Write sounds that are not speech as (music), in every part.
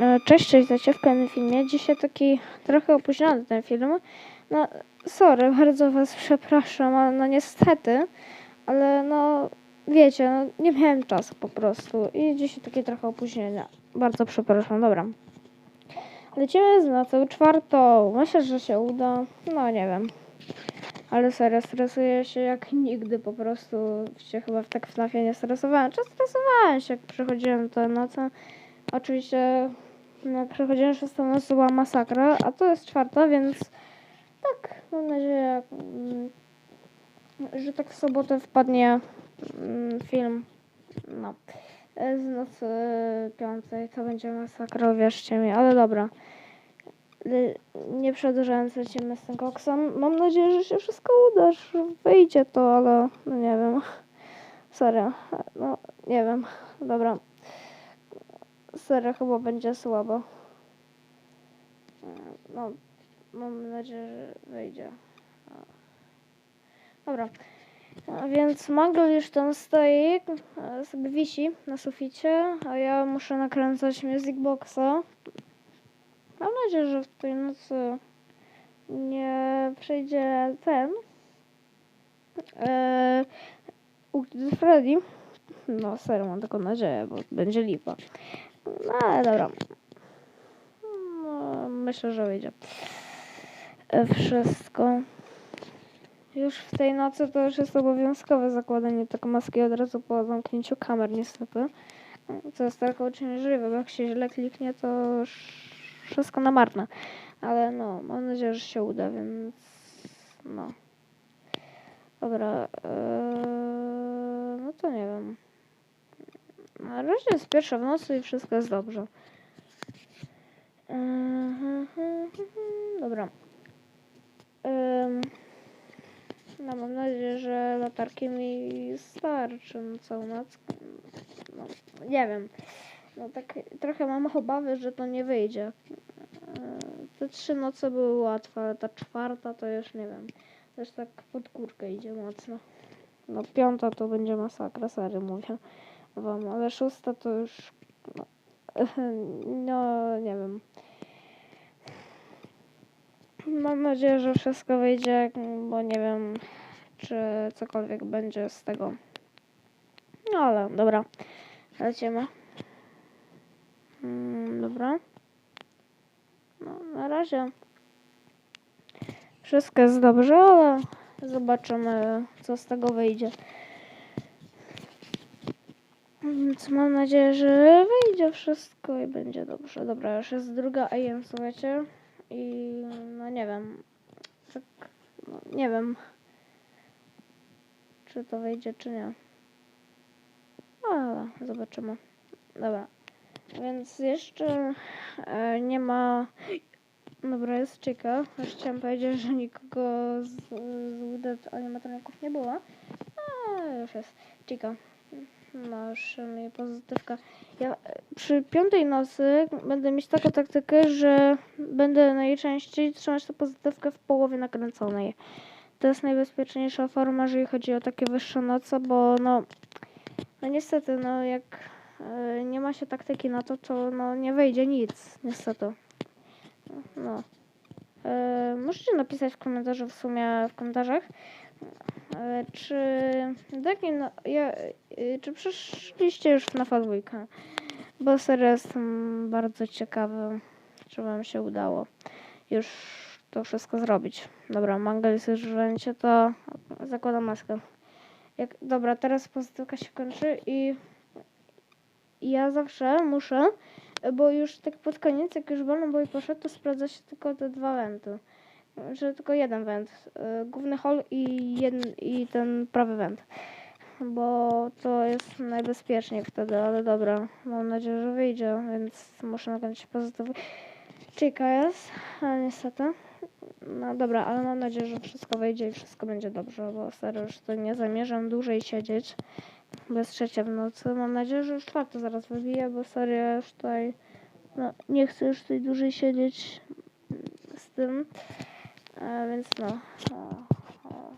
E, Cześć, cześć, za w kolejnym filmie. Dzisiaj taki trochę opóźniony ten film. No, sorry, bardzo was przepraszam, ale no niestety, ale no, wiecie, no, nie miałem czasu po prostu i dzisiaj takie trochę opóźnienia. Bardzo przepraszam, dobra. Lecimy z nocą czwartą. Myślę, że się uda. No, nie wiem. Ale serio, stresuję się jak nigdy po prostu. Się chyba tak w FNAFie nie stresowałem. Czy stresowałem się, jak przechodziłem tę nocę. Oczywiście przechodziłem szóstą noc, to była masakra, a to jest czwarta, więc tak, mam nadzieję, mm, że tak w sobotę wpadnie mm, film, no, z nocy piątej, to będzie masakra, wierzcie mi, ale dobra. Nie przedłużając, lecimy z tym koksem. Mam nadzieję, że się wszystko uda, że wyjdzie to, ale no nie wiem. (laughs) Serio, no nie wiem. Dobra. Serio, chyba będzie słabo. No, mam nadzieję, że wyjdzie. Dobra. A więc Mangle już tam stoi, sobie wisi na suficie, a ja muszę nakręcać Music Boxa. Mam nadzieję, że w tej nocy nie przejdzie ten. E, Ukryty Freddy. No serio, mam taką nadzieję, bo będzie lipa. No ale dobra. No, myślę, że wyjdzie. E, Wszystko. Już w tej nocy to już jest obowiązkowe zakładanie tak maski od razu po zamknięciu kamer niestety. Co jest tylko uciążliwe, bo jak się źle kliknie, to wszystko na marne. Ale no, mam nadzieję, że się uda, więc no. Dobra, eee, no to nie wiem. Na razie jest pierwsza w nocy i wszystko jest dobrze. Dobra. No mam nadzieję, że latarki mi starczy na całą noc. No, nie wiem. No tak trochę mam obawy, że to nie wyjdzie. Te trzy noce były łatwe, ale ta czwarta to już nie wiem. Też tak pod górkę idzie mocno. No piąta to będzie masakra, serio mówię wam, ale szósta to już no, no nie wiem. Mam nadzieję, że wszystko wyjdzie, bo nie wiem, czy cokolwiek będzie z tego. No ale dobra, lecimy. Mm, dobra. No, na razie wszystko jest dobrze, ale zobaczymy, co z tego wyjdzie. Więc mam nadzieję, że wyjdzie wszystko i będzie dobrze. Dobra, już jest druga AM, słuchajcie. I no nie wiem. Tak, no, nie wiem. Czy to wyjdzie, czy nie. Ale zobaczymy. Dobra. Więc jeszcze e, nie ma. Dobra, jest Chica. Już chciałam powiedzieć, że nikogo z, z Wooded animatroników nie było. A już jest Chica. No, już mi pozytywka. Ja e, przy piątej nocy będę mieć taką taktykę, że będę najczęściej trzymać tę pozytywkę w połowie nakręconej. To jest najbezpieczniejsza forma, jeżeli chodzi o takie wyższe noce, bo no, no niestety, no jak e, nie ma się taktyki na to, to no nie wyjdzie nic, niestety. No. E, możecie napisać w komentarzu w sumie, w komentarzach, e, czy taki, no, ja, e, czy przeszliście już na dwójkę? Bo serio jestem bardzo ciekawy, czy wam się udało już to wszystko zrobić. Dobra, Mangel słyszeliście to zakładam maskę. Jak, dobra, teraz pozytywka się kończy i ja zawsze muszę, bo już tak pod koniec, jak już Balloon Boy poszedł, to sprawdza się tylko te dwa wenty. Że tylko jeden went. y, Główny hall i, jeden, i ten prawy went. Bo to jest najbezpieczniej wtedy, ale dobra. Mam nadzieję, że wyjdzie, więc muszę nakręcić pozytywny. Chica jest, ale niestety. No dobra, ale mam nadzieję, że wszystko wyjdzie i wszystko będzie dobrze, bo serio już tutaj nie zamierzam dłużej siedzieć. Jest trzecia w nocy. Mam nadzieję, że już czwarta zaraz wybije, bo serio już tutaj no, nie chcę już tutaj dłużej siedzieć z tym. E, więc no. O, o,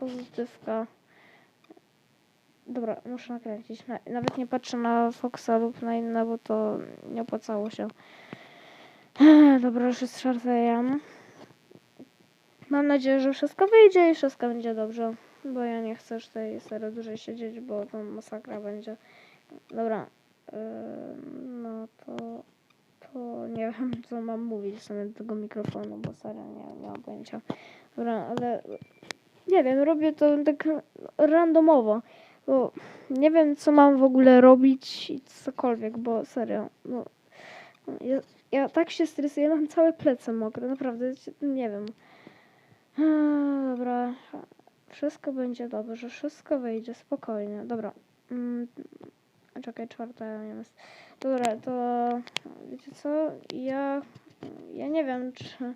pozytywka. Dobra, muszę nakręcić. Na, nawet nie patrzę na Foxa lub na inne, bo to nie opłacało się. Dobra, już jest czwarta jam. Mam nadzieję, że wszystko wyjdzie i wszystko będzie dobrze. Bo ja nie chcę już tej serii dłużej siedzieć, bo to masakra będzie. Dobra. ym, no to... To nie wiem, co mam mówić w sumie do tego mikrofonu, bo serio nie, nie mam pojęcia. Dobra, ale... Nie wiem, robię to tak randomowo. Bo nie wiem, co mam w ogóle robić i cokolwiek, bo serio, no, ja, ja tak się stresuję, mam całe plecy mokre, naprawdę, nie wiem. Dobra, wszystko będzie dobrze, wszystko wyjdzie, spokojnie, dobra. Mm, czekaj, czwarta jest. Dobra, to wiecie co, ja, ja nie wiem, czy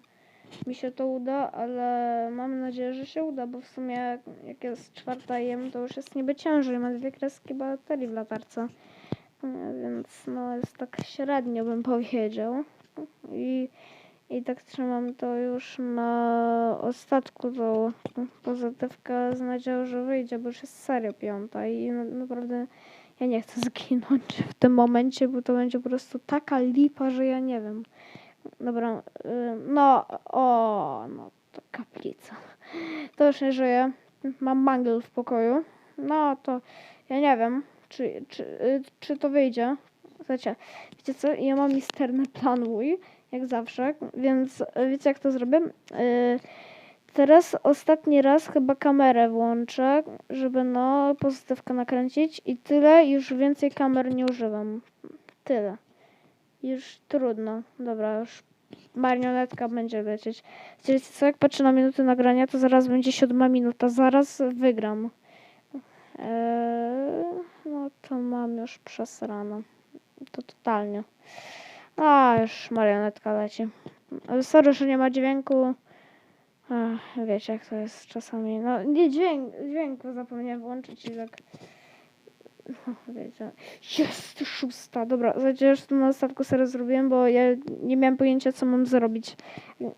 mi się to uda, ale mam nadzieję, że się uda, bo w sumie jak jest czwarta jem, to już jest niby ciężej, ma dwie kreski baterii w latarce. Więc no jest tak średnio bym powiedział. I, i tak trzymam to już na ostatku tą pozytywkę z nadzieją, że wyjdzie, bo już jest serio piąta i na, naprawdę ja nie chcę zginąć w tym momencie, bo to będzie po prostu taka lipa, że ja nie wiem. Dobra, y, no, o, no, to kaplica. To już nie żyje. Mam mangle w pokoju. No, to ja nie wiem, czy, czy, y, czy to wyjdzie. Słuchajcie, wiecie co, ja mam misterny plan mój, jak zawsze, więc wiecie jak to zrobię? Y, Teraz ostatni raz chyba kamerę włączę, żeby no pozytywkę nakręcić i tyle, już więcej kamer nie używam. Tyle. Już trudno. Dobra, już marionetka będzie lecieć. Wiecie co, jak patrzę na minuty nagrania, to zaraz będzie siódma minuta. Zaraz wygram. Eee, no to mam już przesrano. To totalnie. A, już marionetka leci. Sorry, że nie ma dźwięku. Ach, wiecie jak to jest czasami. No nie dźwięk, dźwięk zapomniałem włączyć i tak. No, wiecie. Jest szósta. Dobra, już to na ostatku serio zrobiłem, bo ja nie miałem pojęcia co mam zrobić.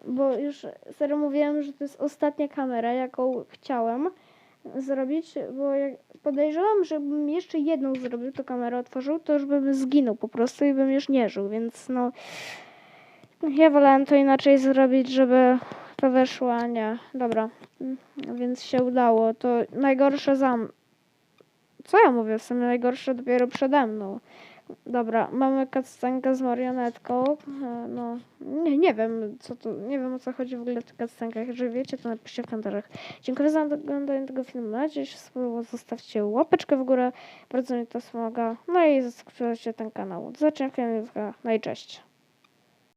Bo już serio mówiłem, że to jest ostatnia kamera, jaką chciałem zrobić, bo jak podejrzewam, że jeszcze jedną zrobił, to kamerę otworzył, to już bym zginął po prostu i bym już nie żył, więc no ja wolałem to inaczej zrobić, żeby to weszło, a nie. Dobra, Mm, więc się udało. To najgorsze za... m- Co ja mówię? W sumie najgorsze dopiero przede mną. Dobra, mamy cutscenkę z marionetką. E, No, nie, nie wiem, co tu, nie wiem o co chodzi w ogóle w tych cutscenkach. Jeżeli wiecie, to napiszcie w komentarzach. Dziękuję za oglądanie tego filmu. Mam nadzieję, że. Zostawcie łapeczkę w górę. Bardzo mi to pomaga. No i subskrybujcie ten kanał. Do zobaczenia w kolejnych No i cześć.